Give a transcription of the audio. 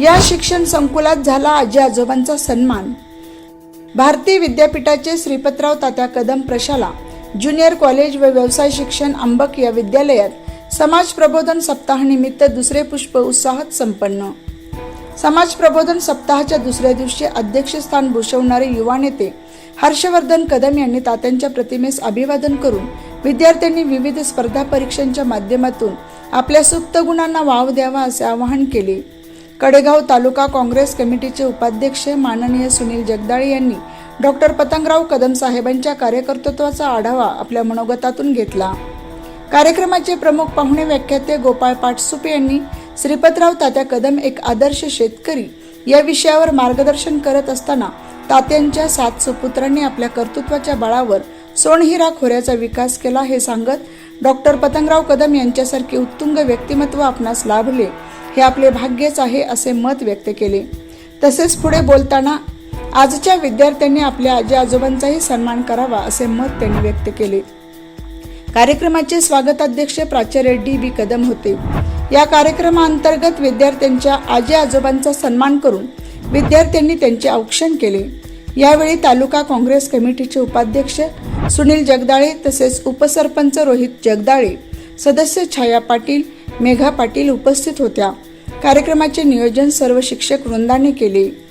या शिक्षण संकुलात झाला आजी आजोबांचा सन्मान. भारतीय विद्यापीठाचे श्रीपतराव तात्या कदम प्रशाला ज्युनियर कॉलेज व व्यवसाय शिक्षण अंबक या विद्यालयात समाज प्रबोधन सप्ताहानिमित्त दुसरे पुष्प उत्साहात संपन्न. समाज प्रबोधन सप्ताहाच्या दुसऱ्या दिवशी अध्यक्षस्थान भूषवणारे युवा नेते हर्षवर्धन कदम यांनी तात्यांच्या प्रतिमेस अभिवादन करून विद्यार्थ्यांनी विविध स्पर्धा परीक्षांच्या माध्यमातून आपल्या सुप्त गुणांना वाव द्यावा असे आवाहन केले. कडेगाव तालुका काँग्रेस कमिटीचे उपाध्यक्ष माननीय सुनील जगदाळे यांनी डॉक्टर पतंगराव कदम साहेबांच्या कार्यकर्तृत्वाचा आढावा आपल्या मनोगतातून घेतला. कार्यक्रमाचे प्रमुख पाहुणे व्याख्याते गोपाळ पाटसुपे यांनी श्रीपतराव तात्या कदम एक आदर्श शेतकरी या विषयावर मार्गदर्शन करत असताना तात्यांच्या सात सुपुत्रांनी आपल्या कर्तृत्वाच्या बळावर सोनहिरा खोऱ्याचा विकास केला हे सांगत डॉक्टर पतंगराव कदम यांच्यासारखे उत्तुंग व्यक्तिमत्व आपणास लाभले. हे आपले भाग्यच आहे असे मत व्यक्त केले. तसेच पुढे बोलताना आजच्या विद्यार्थ्यांनी आपल्या आजी आजोबांचाही सन्मान करावा असे मत त्यांनी व्यक्त केले. कार्यक्रमाचे स्वागताध्यक्ष प्राचार्य डी बी कदम होते. या कार्यक्रमाअंतर्गत विद्यार्थ्यांच्या आजी आजोबांचा सन्मान करून विद्यार्थ्यांनी त्यांचे औक्षण केले. यावेळी तालुका काँग्रेस कमिटीचे उपाध्यक्ष सुनील जगदाळे तसेच उपसरपंच रोहित जगदाळे सदस्य छाया पाटील मेघा पाटील उपस्थित होत्या. कार्यक्रमाचे नियोजन सर्व शिक्षक वृंदाने केले.